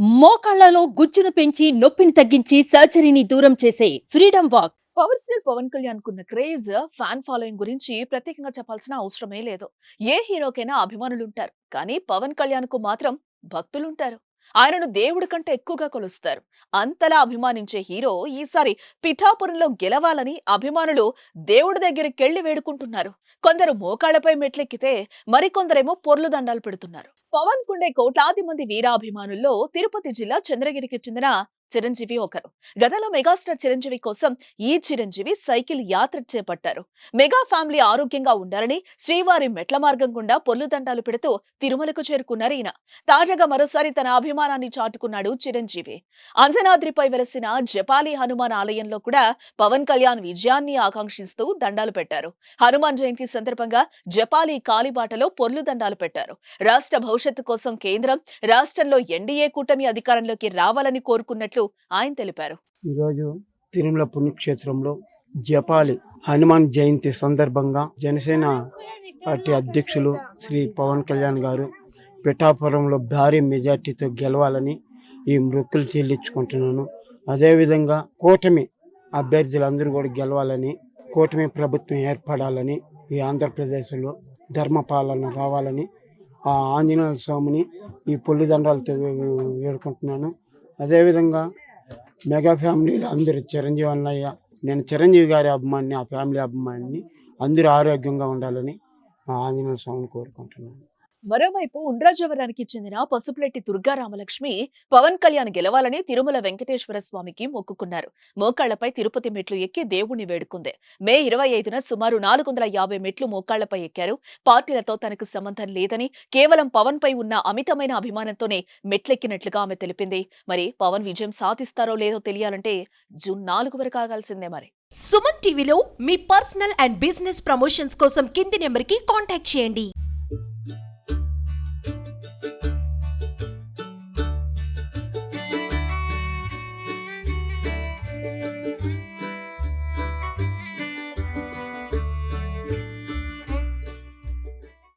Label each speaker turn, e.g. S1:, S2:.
S1: మోకాళ్ళలో గుజ్జును పెంచి నొప్పిని తగ్గించి సర్జరీని దూరం చేసే freedom walk.
S2: Power star Pawan Kalyan కున్న క్రేజ్ ఫ్యాన్ ఫాలోయింగ్ గురించి ప్రత్యేకంగా చెప్పాల్సిన అవసరమే లేదు. ఏ హీరోకైనా అభిమానులుంటారు కానీ పవన్ కళ్యాణ్కు మాత్రం భక్తులుంటారు. ఆయనను దేవుడి కంటే ఎక్కువగా కొలుస్తారు. అంతలా అభిమానించే హీరో ఈసారి పిఠాపురంలో గెలవాలని అభిమానులు దేవుడి దగ్గరికెళ్ళి వేడుకుంటున్నారు. కొందరు మోకాళ్ళపై మెట్లెక్కితే మరికొందరేమో పొర్లు దండాలు పెడుతున్నారు. పవన్ కుండే కోట్లాది మంది వీరాభిమానుల్లో తిరుపతి జిల్లా చంద్రగిరికి చెందిన చిరంజీవి ఒకరు. గతంలో మెగాస్టార్ చిరంజీవి కోసం ఈ చిరంజీవి సైకిల్ యాత్ర చేపట్టారు. మెగా ఫ్యామిలీ ఆరోగ్యంగా ఉండాలని శ్రీవారి మెట్ల మార్గం గుండా పొల్లు దండాలు పెడుతూ తిరుమలకు చేరుకున్నారు ఈయన. తాజాగా మరోసారి తన అభిమానాన్ని చాటుకున్నాడు చిరంజీవి. అంజనాద్రిపై వెలసిన జపాలి హనుమాన్ ఆలయంలో కూడా పవన్ కళ్యాణ్ విజయాన్ని ఆకాంక్షిస్తూ దండాలు పెట్టారు. హనుమాన్ జయంతి సందర్భంగా జపాలి కాలిబాటలో పొర్లు దండాలు పెట్టారు. రాష్ట్ర భవిష్యత్తు కోసం కేంద్రం రాష్ట్రంలో ఎన్డీఏ కూటమి అధికారంలోకి రావాలని కోరుకున్నట్లు ఆయన తెలిపారు.
S3: ఈరోజు తిరుమల పుణ్యక్షేత్రంలో జపాలి హనుమాన్ జయంతి సందర్భంగా జనసేన పార్టీ అధ్యక్షులు శ్రీ పవన్ కళ్యాణ్ గారు పిఠాపురంలో భారీ మెజార్టీతో గెలవాలని ఈ మృక్కులు చెల్లించుకుంటున్నాను. అదేవిధంగా కూటమి అభ్యర్థులందరూ కూడా గెలవాలని కూటమి ప్రభుత్వం ఏర్పడాలని ఈ ఆంధ్రప్రదేశ్లో ధర్మపాలన రావాలని ఆ ఆంజనేయ స్వామిని ఈ పొల్లిదండాలతో వేడుకుంటున్నాను. అదేవిధంగా మెగా ఫ్యామిలీలో అందరూ చిరంజీవి అన్నయ్య నేను చిరంజీవి గారి అభిమాని ఆ ఫ్యామిలీ అభిమానిని అందరూ ఆరోగ్యంగా ఉండాలని ఆంజనేయ స్వామిని కోరుకుంటున్నాను.
S2: మరోవైపు ఉండ్రాజవరానికి చెందిన పసుపులెట్టి దుర్గా రామలక్ష్మి పవన్ కళ్యాణ్ గెలవాలని తిరుమల వెంకటేశ్వర స్వామికి మొక్కుకున్నారు. మోకాళ్ళపై తిరుపతి మెట్లు ఎక్కి దేవుణ్ణి వేడుకుంది. మే ఇరవై ఐదున సుమారు నాలుగు వందల యాభై మెట్లు మోకాళ్ళపై ఎక్కారు. పార్టీలతో తనకు సంబంధం లేదని కేవలం పవన్ పై ఉన్న అమితమైన అభిమానంతోనే మెట్లెక్కినట్లుగా ఆమె తెలిపింది. మరి పవన్ విజయం సాధిస్తారో లేదో తెలియాలంటే జూన్ నాలుగు వరకు ఆగాల్సిందే మరి.
S4: సుమన్ టీవీలో మీ పర్సనల్ అండ్ బిజినెస్ ప్రమోషన్స్ కోసం కింది నెంబర్కి కాంటాక్ట్ చేయండి.